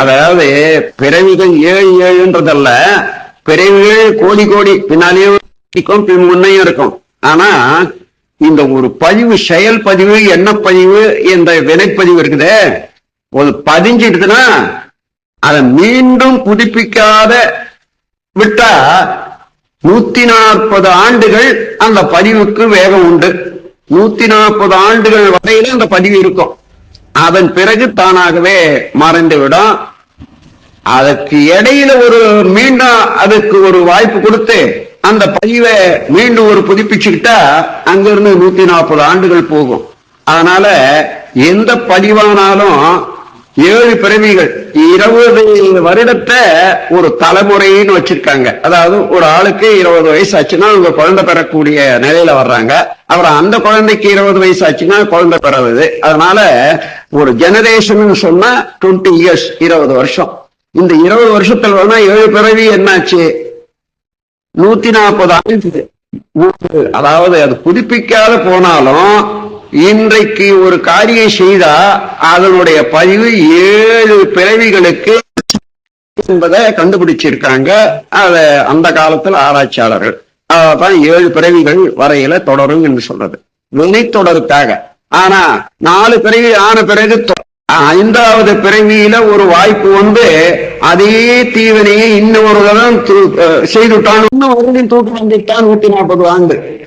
அதாவது பிறவிகள் ஏழு ஏழுன்றதல்ல பிறவிகள் கோடி கோடி பின்னாலேயும் இருக்கும் பின் முன்னையும் இருக்கும். ஆனா இந்த ஒரு பதிவு செயல் பதிவு என்ன பதிவு இந்த வினைப்பதிவு இருக்குது. ஒரு பதிஞ்சிடுதுன்னா அதை மீண்டும் புதுப்பிக்காத விட்டா நூத்தி நாற்பது ஆண்டுகள் அந்த பதிவுக்கு வேகம் உண்டு. நூத்தி நாற்பது ஆண்டுகள் வரையில அந்த பதிவு இருக்கும். அதன் பிறகு தானாகவே மறைந்துவிடும். அதற்கு இடையில ஒரு மீண்டும் அதுக்கு ஒரு வாய்ப்பு கொடுத்து அந்த பதிவை மீண்டும் ஒரு புதுப்பிச்சுக்கிட்டா அங்கிருந்து நூத்தி நாற்பது ஆண்டுகள் போகும். அதனால எந்த பதிவானாலும் ஏழு பிறவிகள். இருபது வருடத்தை ஒரு தலைமுறைன்னு வச்சிருக்காங்க. அதாவது ஒரு ஆளுக்கு இருபது வயசு ஆச்சுன்னா அவங்க குழந்தை பெறக்கூடிய நிலையில வர்றாங்க. அப்புறம் அந்த குழந்தைக்கு இருபது வயசு ஆச்சுன்னா குழந்தை பிறவுது. அதனால ஒரு ஜெனரேஷன் சொன்னா டுவெண்ட்டி இயர்ஸ் இருபது வருஷம். இந்த இருபது வருஷத்துல வேணா ஏழு பிறவி என்னாச்சு? நூத்தி நாற்பது ஆண்டு அதாவது அது புதுப்பிக்காத போனாலும் இன்றைக்கு ஒரு காரியம் செய்தா அதனுடைய பதிவு ஏழு பிறவிகளுக்கு என்பதை கண்டுபிடிச்சிருக்காங்க. அத அந்த காலத்துல ஆராய்ச்சியாளர்கள். அதான் ஏழு பிறவிகள் வரையில தொடரும் என்று சொல்றது. வினைத்தொடருக்காக ஆனா நாலு பிறவி ஆன பிறகு ஐந்தாவது பிறவியில ஒரு வாய்ப்பு வந்து அதே தீவினையை இன்னொரு தூ- செய்துட்டான். இன்னும் தூக்கி வந்துட்டான் நூத்தி நாற்பது ஆண்டு.